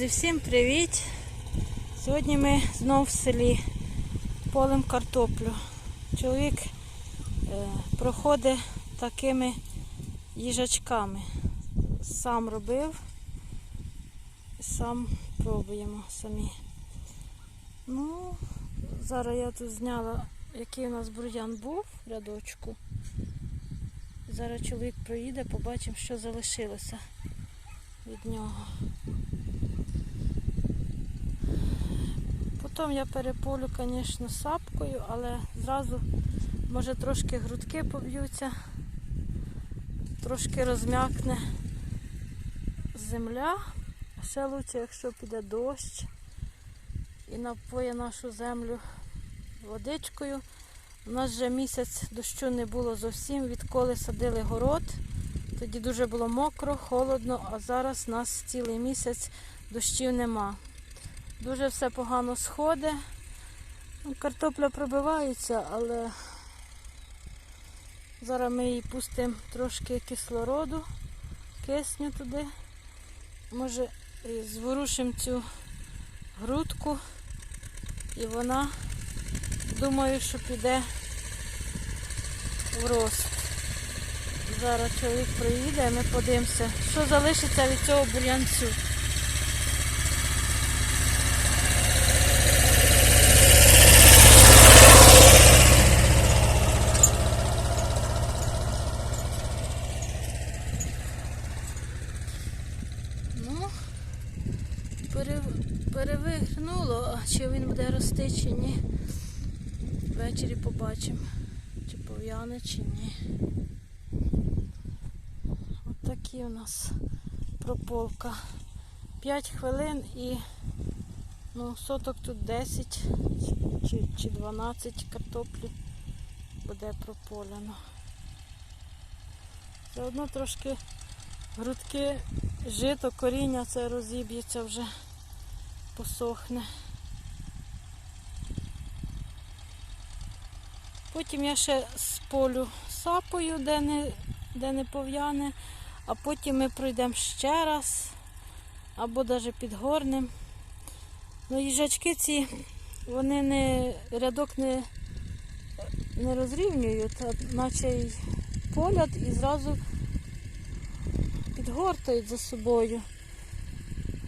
Друзі, всім привіт! Сьогодні ми знов в селі полем картоплю. Чоловік е, проходить такими їжачками. Сам робив, сам пробуємо самі. Ну, зараз я тут зняла, який у нас бур'ян був в рядочку. Зараз чоловік проїде, побачимо, що залишилося від нього. Потім я переполю, звісно, сапкою, але зразу, може, трошки грудки поб'ються, трошки розм'якне земля. Ще краще, якщо піде дощ і напоє нашу землю водичкою. У нас вже місяць дощу не було зовсім, відколи садили город. Тоді дуже було мокро, холодно, а зараз у нас цілий місяць дощів нема. Дуже все погано сходить. Ну, Картопля пробивається, але зараз ми їй пустимо трошки кислороду, кисню туди. Може, зворушимо цю грудку і вона, думаю, що піде в рост. Зараз чоловік приїде, ми подивимося, що залишиться від цього бур'янцю. Ну, пере, перевигнуло, чи він буде рости чи ні. Ввечері побачимо, чи пов'яне, чи ні. От такі у нас прополка. 5 хвилин і ну, соток тут 10 чи, чи 12 картоплі буде прополено. Одно трошки грудки жито, коріння це розіб'ється вже, посохне. Потім я ще сполю сапою, де не, де не пов'яне, а потім ми пройдемо ще раз, або навіть під горним. Ну, їжачки ці, вони не рядок не, не розрівнюють, а наче й полять і зразу підгортають за собою.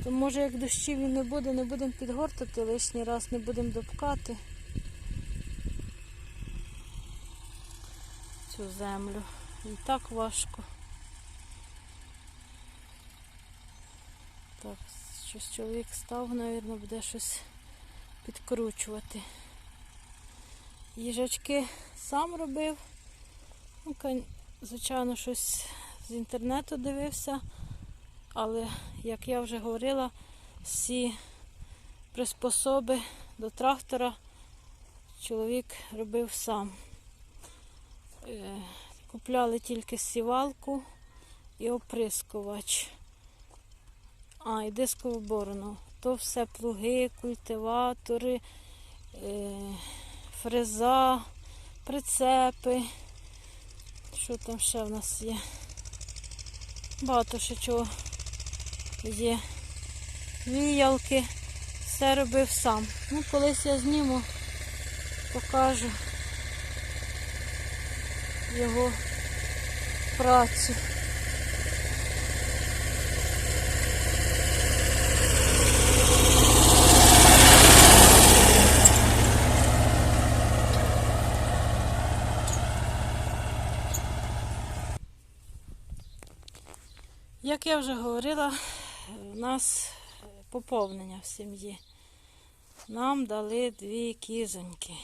То може як дощів і не буде, не будемо підгортати лишній раз, не будемо допкати цю землю. І так важко. Так, щось чоловік став, мабуть, буде щось підкручувати. Їжачки сам робив. Ну, звичайно, щось з інтернету дивився, але, як я вже говорила, всі приспособи до трактора чоловік робив сам. Е, Купляли тільки сівалку і оприскувач. А, і дискову борону. То все плуги, культиватори, е, фреза, прицепи. Що там ще в нас є? Багато ще чого є. Віялки. Все робив сам. Ну, колись я зніму, покажу його працю. Як я вже говорила, нас поповнення в сім'ї. Нам дали дві кізоньки.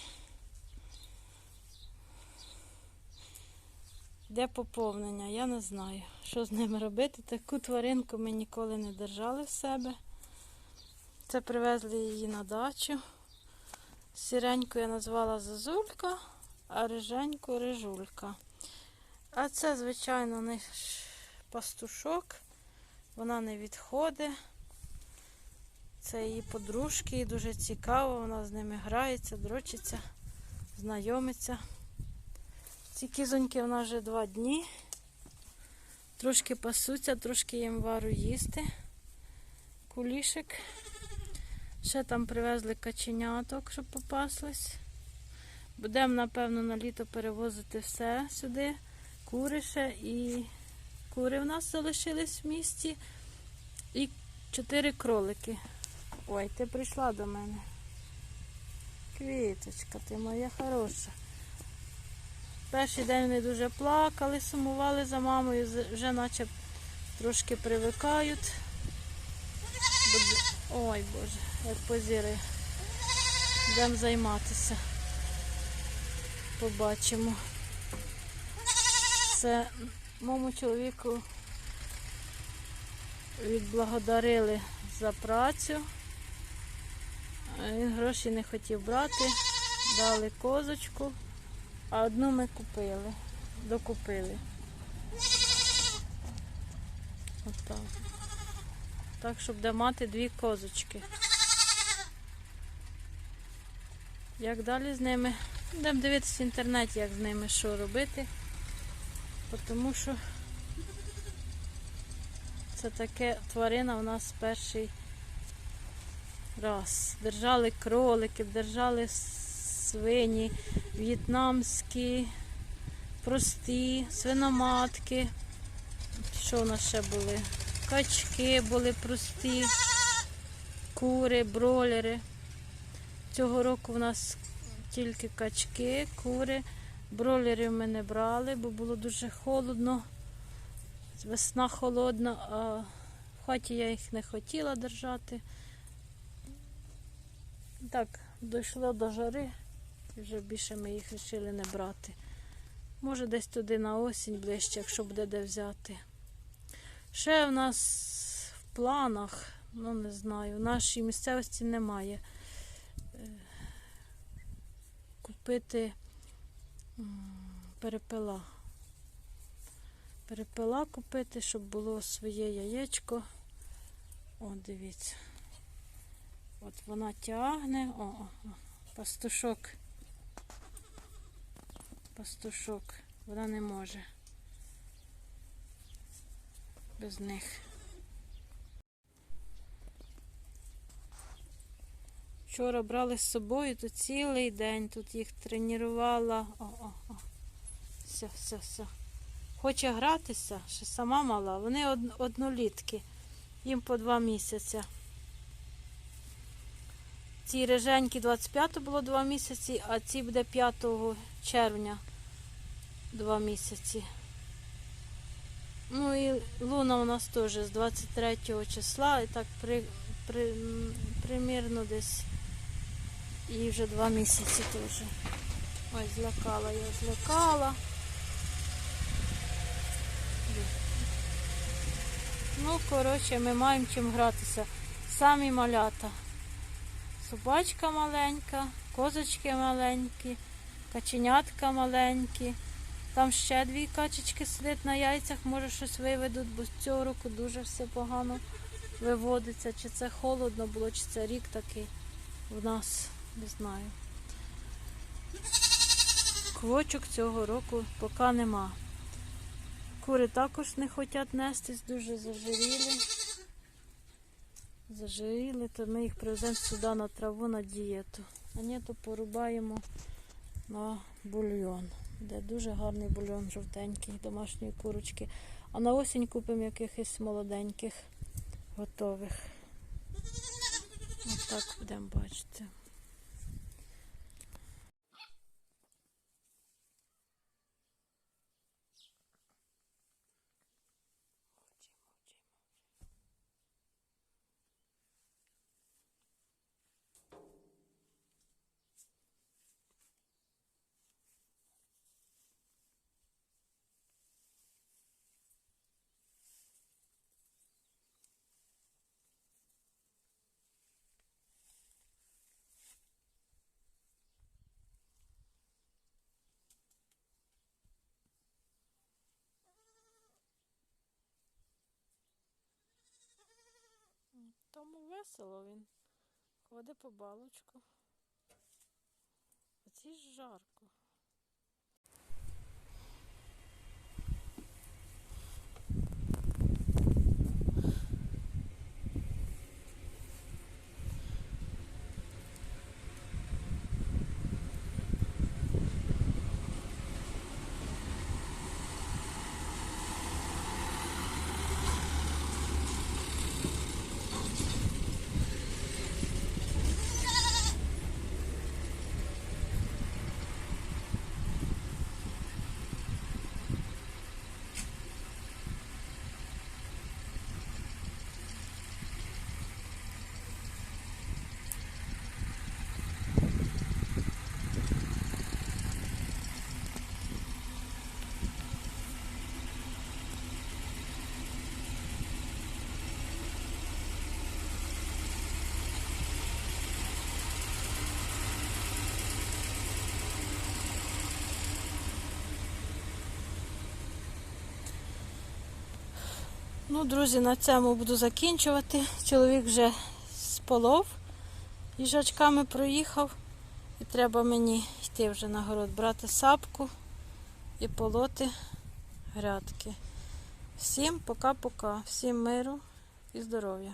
Де поповнення, я не знаю, що з ними робити. Таку тваринку ми ніколи не держали в себе. Це привезли її на дачу. Сіреньку я назвала Зазулька, а риженьку рижулька. А це, звичайно, не ш- пастушок. Вона не відходить. Це її подружки, їй дуже цікаво, вона з ними грається, дрочиться, знайомиться. Ці кізоньки в нас вже два дні. Трошки пасуться, трошки їм вару їсти. кулішик. Ще там привезли каченяток, щоб попаслись. Будемо, напевно, на літо перевозити все сюди. Кури ще і кури в нас залишились в місті. І чотири кролики. Ой, ти прийшла до мене. Квіточка, ти моя хороша. Перший день вони дуже плакали, сумували за мамою, вже наче трошки привикають. Ой Боже, як позіри. Йдемо займатися. Побачимо. Це моєму чоловіку відблагодарили за працю. Він гроші не хотів брати, дали козочку, а одну ми купили, докупили. Отак. Так, щоб де мати дві козочки. Як далі з ними? Будемо дивитися в інтернеті, як з ними що робити. Тому що це таке тварина у нас перший раз. Держали кроликів, держали свині, в'єтнамські, прості, свиноматки. Що у нас ще були? Качки були прості, кури, бролери. Цього року в нас тільки качки, кури. Бролерів ми не брали, бо було дуже холодно. Весна холодна, а в хаті я їх не хотіла держати. Так, дійшло до жари, і вже більше ми їх вирішили не брати. Може десь туди на осінь ближче, якщо буде де взяти. Ще в нас в планах, ну не знаю, в нашій місцевості немає. е, Купити перепела. Перепела купити, щоб було своє яєчко. О, дивіться. От вона тягне. О, о, о. Пастушок. Пастушок. Вона не може. Без них. Вчора брали з собою, то цілий день тут їх тренувала. О, о, о. Все, все, все. Хоче гратися, ще сама мала. Вони од- однолітки. Їм по два місяці. Ці реженькі 25 було два місяці, а ці буде 5 червня два місяці. Ну і луна у нас теж з 23 числа, і так при, при, примірно десь і вже два місяці теж. Ой, злякала я, злякала. Ну, коротше, ми маємо чим гратися. Самі малята. Собачка маленька, козочки маленькі, каченятка маленькі. Там ще дві качечки сидять на яйцях, може щось виведуть, бо цього року дуже все погано виводиться. Чи це холодно було, чи це рік такий в нас, не знаю. Квочок цього року поки нема. Кури також не хочуть нестись, дуже зажиріли. Зажиріли, то ми їх привеземо сюди на траву на дієту. А ні, то порубаємо на бульйон. Де дуже гарний бульйон жовтенький, домашньої курочки. А на осінь купимо якихось молоденьких, готових. Ось так будемо бачити. Тому весело він. Ходить по балочку. Оці ж жарко. Ну, друзі, на цьому буду закінчувати. Чоловік вже з полов їжачками проїхав. І треба мені йти вже на город, брати сапку і полоти грядки. Всім пока-пока, всім миру і здоров'я.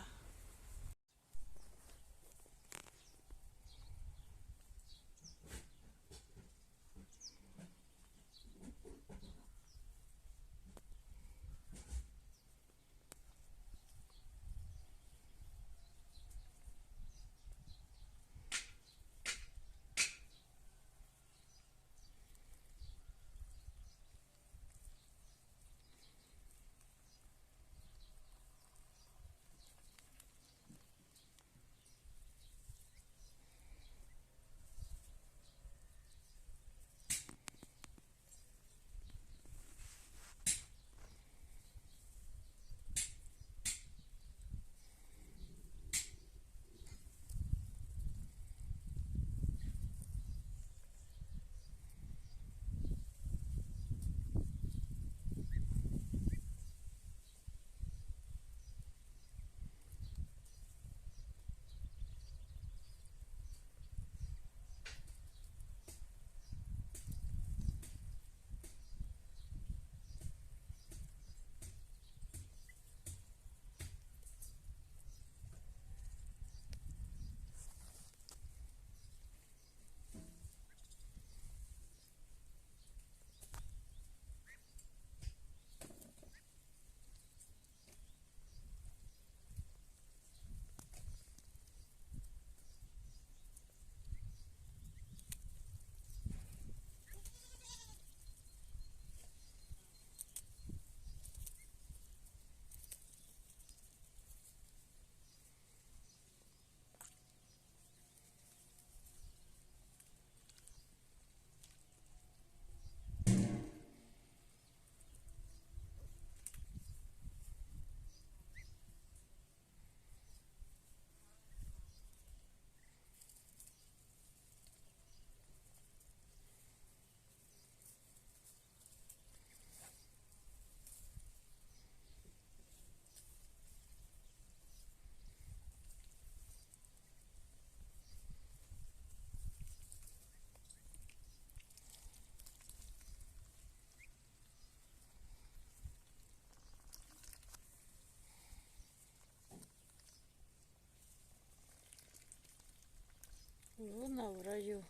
Вона в раю.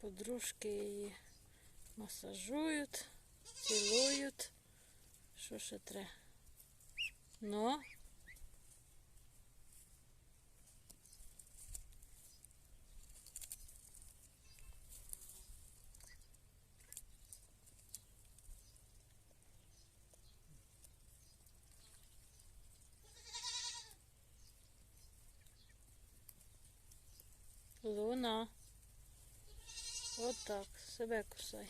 Подружки її масажують, цілують. Що ще треба? Ну, Луна. Отак, себе кусай.